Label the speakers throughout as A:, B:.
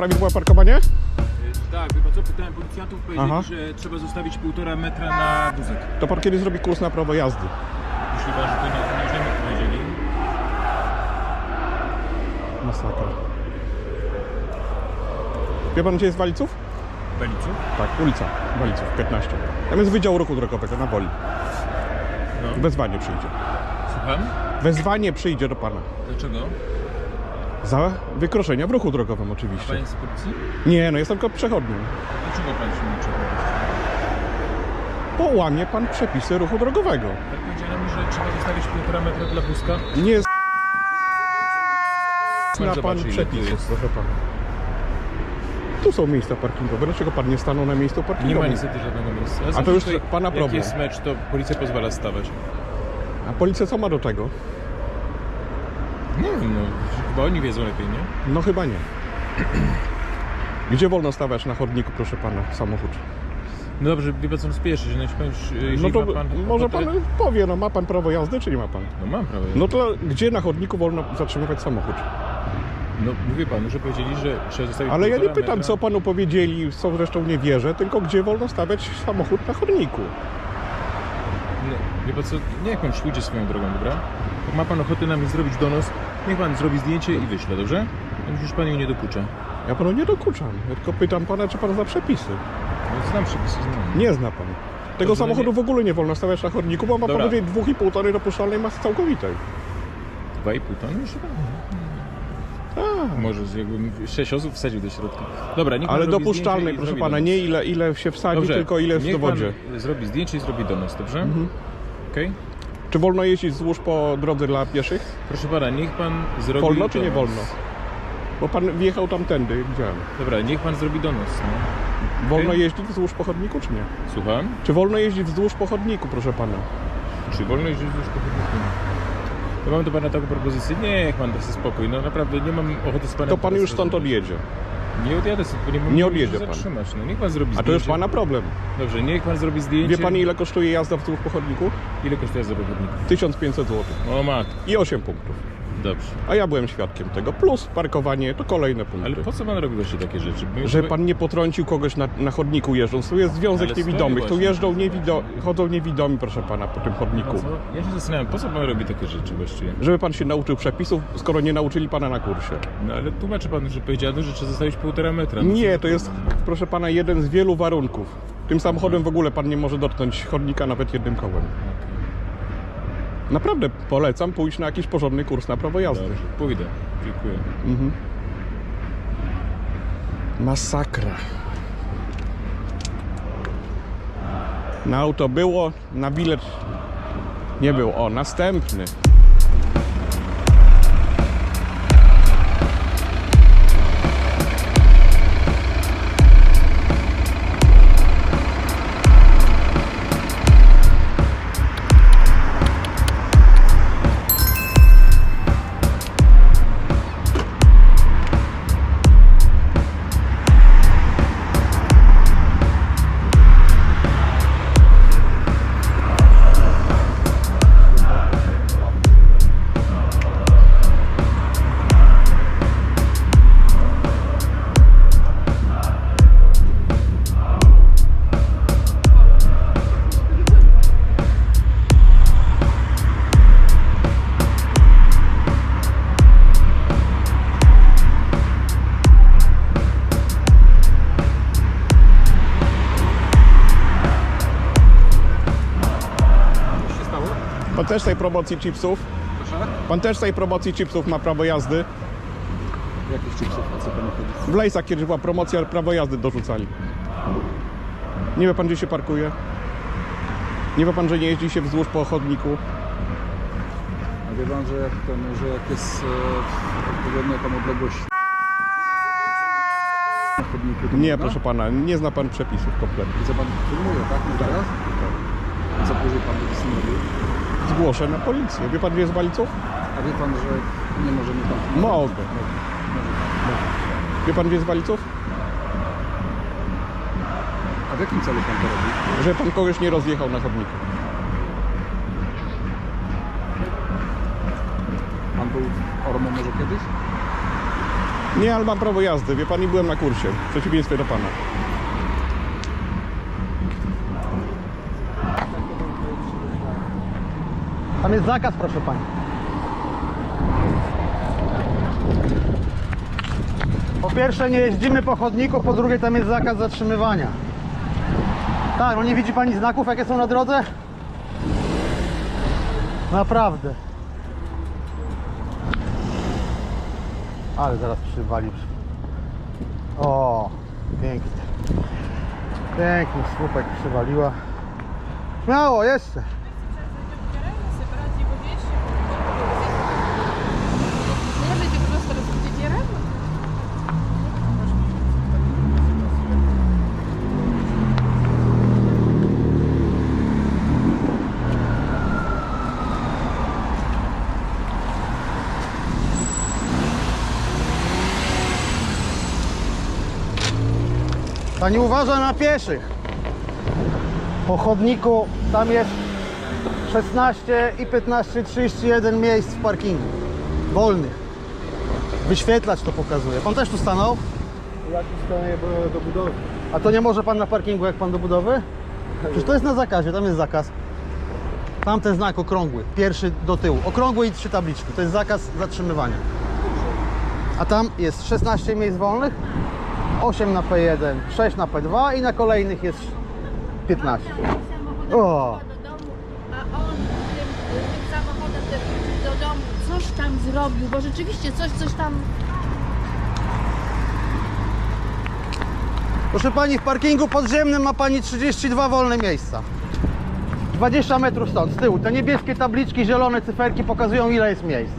A: prawidłowe parkowanie?
B: Y, Tak, pan co, pytałem policjantów, powiedzieli,
A: Aha.
B: że trzeba zostawić półtora metra na wózek.
A: To pan kiedy zrobi kurs na prawo jazdy?
B: Pan, że to nie, nie mi powiedzieli?
A: Masakra. Wie pan, gdzie jest Waliców?
B: Belicu?
A: Tak, ulica Waliców, 15. Tam jest Wydział Ruchu Drogowego na Woli.
B: No.
A: Wezwanie przyjdzie.
B: Słucham?
A: Wezwanie przyjdzie do pana.
B: Dlaczego?
A: Za wykroczenia w ruchu drogowym oczywiście.
B: Pan jest z policji?
A: Nie, no jestem tylko przechodnią.
B: Dlaczego pan się nie czeka?
A: Połamie pan przepisy ruchu drogowego.
B: Tak powiedziano mi, że trzeba zostawić półtora metra dla wózka.
A: Nie jest
B: Pan
A: na
B: zobaczy,
A: pan
B: ile tu jest.
A: proszę pana. Tu są miejsca parkingowe. Dlaczego pan nie stanął na miejscu
B: Nie ma niestety żadnego miejsca.
A: A to już pana
B: jak
A: problem.
B: jest mecz, to policja pozwala stawać.
A: A policja co ma do tego?
B: Nie wiem, no, chyba oni wiedzą lepiej, nie?
A: No chyba nie. Gdzie wolno stawiać na chodniku, proszę pana, samochód?
B: No dobrze, wie pan co, spieszy się, no jeśli pan, jeśli
A: No to
B: ma pan
A: może
B: ochotę-
A: pan powie, no ma pan prawo jazdy, czy nie ma pan?
B: No mam prawo.
A: No to gdzie na chodniku wolno zatrzymywać samochód?
B: No mówię panu, że powiedzieli, że trzeba zostawić
A: Ale ja nie
B: półtora
A: pytam,
B: metra.
A: co panu powiedzieli, co zresztą nie wierzę, tylko gdzie wolno stawiać samochód na chodniku.
B: No, wie pan co, niech pan pójdzie swoją drogą, dobra? Jak ma pan ochotę na mnie zrobić donos, niech pan zrobi zdjęcie i wyśle, dobrze? To już pan jej nie dokucza.
A: Ja panu nie dokuczam, ja tylko pytam pana, czy pan zna przepisy.
B: No, znam przepisy, znam.
A: Nie zna pan. Tego
B: Dobrze,
A: samochodu
B: nie-
A: w ogóle nie wolno stawiać na chodniku, bo ma
B: Dobra.
A: powyżej 2,5 tony dopuszczalnej masy całkowitej.
B: Dwa i pół tony już?
A: A,
B: Może z- jakbym sześć osób wsadził do środka. Dobra, niech pan
A: ale
B: robi
A: dopuszczalnej,
B: i
A: proszę
B: zrobi
A: pana, nie ile, ile się wsadzi,
B: Dobrze,
A: tylko ile jest w
B: niech
A: dowodzie.
B: pan zrobi zdjęcie i zrobi donos, dobrze?
A: Mhm.
B: Okej?
A: Czy wolno jeździć wzdłuż po drodze dla pieszych?
B: Proszę pana, niech pan zrobi
A: Wolno czy nie
B: donos.
A: wolno? Bo pan wjechał tamtędy, widziałem.
B: Dobra, niech pan zrobi donos, no.
A: Wolno
B: Okej.
A: jeździć wzdłuż po chodniku, czy nie?
B: Słucham?
A: Czy wolno jeździć wzdłuż po chodniku, proszę pana?
B: Czy wolno jeździć już po chodniku? Ja mam do pana taką propozycję. Niech pan da sobie spokój. No naprawdę nie mam ochoty z panem...
A: To pan
B: teraz
A: już stąd
B: rozmawiać.
A: odjedzie.
B: Nie odjadę sobie, bo nie mam
A: Nie odjedzie
B: się
A: pan.
B: zatrzymać. No niech pan zrobi
A: A
B: zdjęcie.
A: to już pana problem.
B: Dobrze, niech pan zrobi zdjęcie.
A: Wie pan ile kosztuje jazda wzdłuż po chodniku?
B: Ile kosztuje za chodniku?
A: 1500 zł.
B: O matko.
A: I 8 punktów.
B: Dobrze.
A: A ja byłem świadkiem tego. Plus parkowanie to kolejne punkty.
B: Ale po co pan robi właśnie takie rzeczy? My-
A: Że pan nie potrącił kogoś na, na chodniku jeżdżąc. Tu jest związek
B: Ale stoi
A: niewidomych. Tu
B: właśnie.
A: jeżdżą niewido chodzą niewidomi, proszę pana, po tym chodniku.
B: Co? Ja się zastanawiam, po co pan robi takie rzeczy właściwie?
A: Żeby pan się nauczył przepisów, skoro nie nauczyli pana na kursie.
B: No ale tłumaczy pan, że powiedziano, że trzeba zostawić półtora metra. No,
A: Nie, to jest, proszę pana, jeden z wielu warunków. Tym samochodem w ogóle pan nie może dotknąć chodnika nawet jednym kołem. Naprawdę polecam pójść na jakiś porządny kurs na prawo jazdy.
B: Dobrze, pójdę. Dziękuję.
A: Mhm. Masakra. Na auto było, na bilet nie był. O, następny. Też tej promocji chipsów?
C: Proszę?
A: Pan też tej promocji chipsów ma prawo jazdy?
C: Jakich chipsów? O co panu chodzi?
A: W Lejsach kiedyś była promocja, prawo jazdy dorzucali. Nie wie pan, gdzie się parkuje? Nie wie pan, że nie jeździ się wzdłuż po chodniku?
C: A wie pan, że jak, ten, że jak jest e, odpowiednia tam odległość na chodniku, to
A: Nie,
C: można?
A: proszę pana, nie zna pan przepisów kompletnie.
C: Widzę pan filmuje, tak? Nie teraz? Co później pan będzie z tym robił?
A: Zgłoszę na policję. Wie pan, gdzie jest Waliców?
C: A wie pan, że nie może mi pan filmować?
A: Mogę. Wie pan, gdzie jest Waliców?
C: A w jakim celu pan to robi?
A: Że pan kogoś nie rozjechał na chodniku.
C: Pan był w Ormo może kiedyś?
A: Nie, ale mam prawo jazdy. Wie pan, nie byłem na kursie. W przeciwieństwie do pana.
D: Tam jest zakaz, proszę pani. Po pierwsze nie jeździmy po chodniku, po drugie tam jest zakaz zatrzymywania. Tak, no nie widzi pani znaków jakie są na drodze? Naprawdę. Ale zaraz przywali. O, pięknie. Piękny słupek przywaliła. Śmiało, jeszcze. Pani uważa na pieszych. Po chodniku tam jest 16 i 15, 31 miejsc w parkingu. Wolnych. Wyświetlacz to pokazuje. Pan też tu stanął?
C: Ja tu bo do budowy.
D: A to nie może pan na parkingu jak pan do budowy? Przecież to jest na zakazie, tam jest zakaz. Tam ten znak okrągły, pierwszy do tyłu. Okrągły i trzy tabliczki. To jest zakaz zatrzymywania. A tam jest 16 miejsc wolnych, 8 na P1, 6 na P2 i na kolejnych jest 15. O!
E: Do domu, coś tam zrobił, bo rzeczywiście coś, coś tam
D: Proszę pani, w parkingu podziemnym ma pani 32 wolne miejsca. 20 metrów stąd, z tyłu. Te niebieskie tabliczki, zielone cyferki pokazują ile jest miejsc.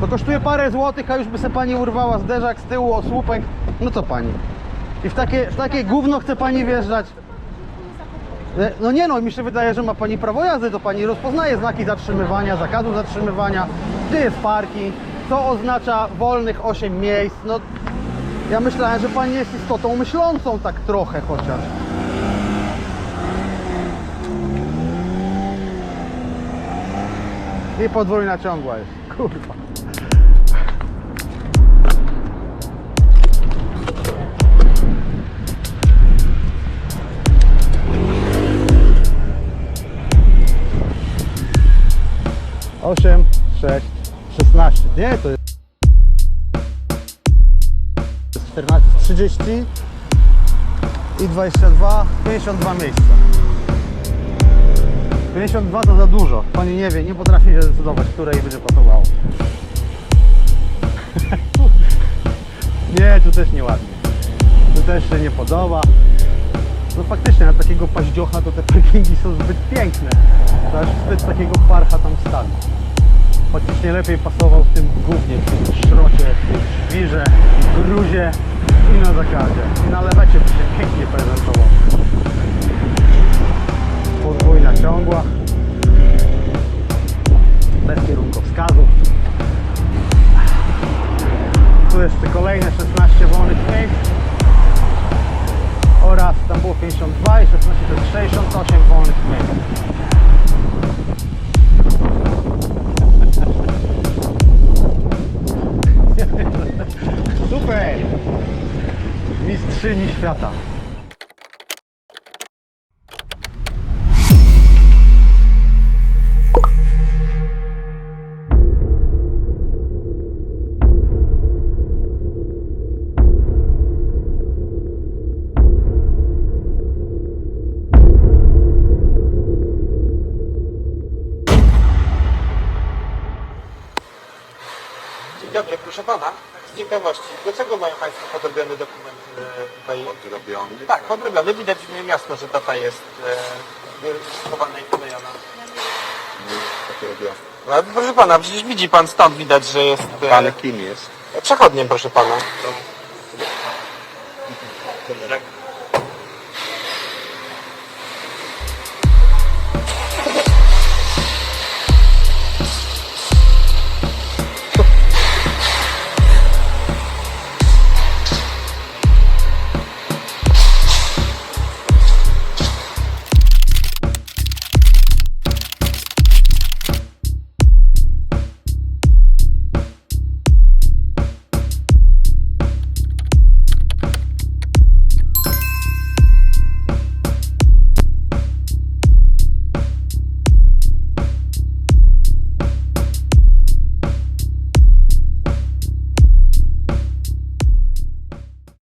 D: To kosztuje parę złotych, a już by se pani urwała zderzak z tyłu o słupek. No co pani? I w takie, w takie gówno chce pani wjeżdżać. E, No nie no, mi się wydaje, że ma pani prawo jazdy, to pani rozpoznaje znaki zatrzymywania, zakazu zatrzymywania, gdzie jest parking, co oznacza wolnych 8 miejsc. No ja myślałem, że pani jest istotą myślącą tak trochę chociaż. I podwójna ciągła jest. Kurwa. Nie, to jest 14, 30 i 22, 52 miejsca. 52 to za dużo. Pani nie wie, nie potrafi się zdecydować, które jej będzie pasowało. nie, tu też nieładnie. Tu też się nie podoba. No faktycznie na takiego paździocha to te parkingi są zbyt piękne. To aż zbyt takiego parcha tam stawi. Faktycznie lepiej pasował w tym głównie, w tym szrocie, w tym żwirze, gruzie i na zakazie. I na lewecie by się pięknie prezentował. Podwójna ciągła. Bez kierunkowskazów. Tu jeszcze kolejne 16 wolnych miejsc. Oraz tam było 52 i 16 to jest 68 wolnych miejsc. Mistrzyni świata.
F: Ciekawości, dlaczego mają Państwo podrobiony dokument e, tutaj?
C: Podrobiony?
F: Tak, podrobiony. Widać jasno, że data jest e, schowana i
C: robią.
F: No, proszę pana, przecież widzi pan stąd widać, że jest e,
C: Pan kim jest?
F: przechodniem, proszę pana.